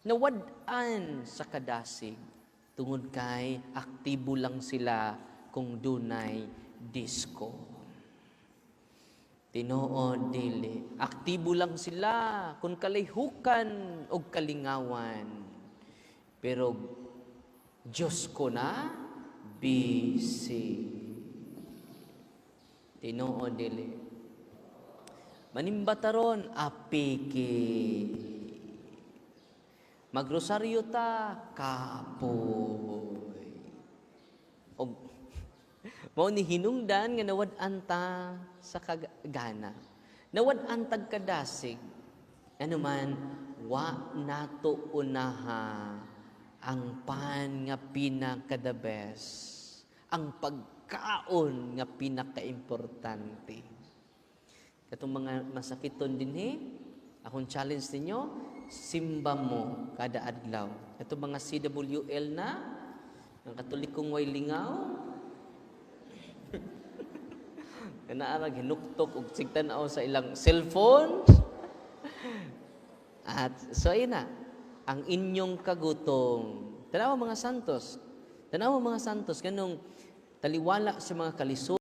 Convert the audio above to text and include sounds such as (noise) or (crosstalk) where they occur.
nawad-an sa kadasig tungod kay aktibo lang sila kung dunay disco. Tinuod dili, aktibo lang sila kung kalayhukan o kalingawan. Pero Diyos ko na busy. Tinuod dili. Manimbataron apiki. Magrosaryo ta kapoy. Og (laughs) mao ni hinungdan nga nawad-an ta sa kagana. Nawad-an tag kadasig. Ano man wa nato unaha ang pan nga pinaka-the best. Ang pagkaon nga pinaka-importante. Katong mga masakiton din he, akong challenge ninyo, simba mo kada adlaw. Ito mga CWL na, ang katolikong way lingaw, (laughs) kanaarag hinuktok og sigtanaw sa ilang cellphone. At so ayun na, ang inyong kagutom. Tanawa mga santos. Tanawa mga santos kanong taliwala sa mga kalisod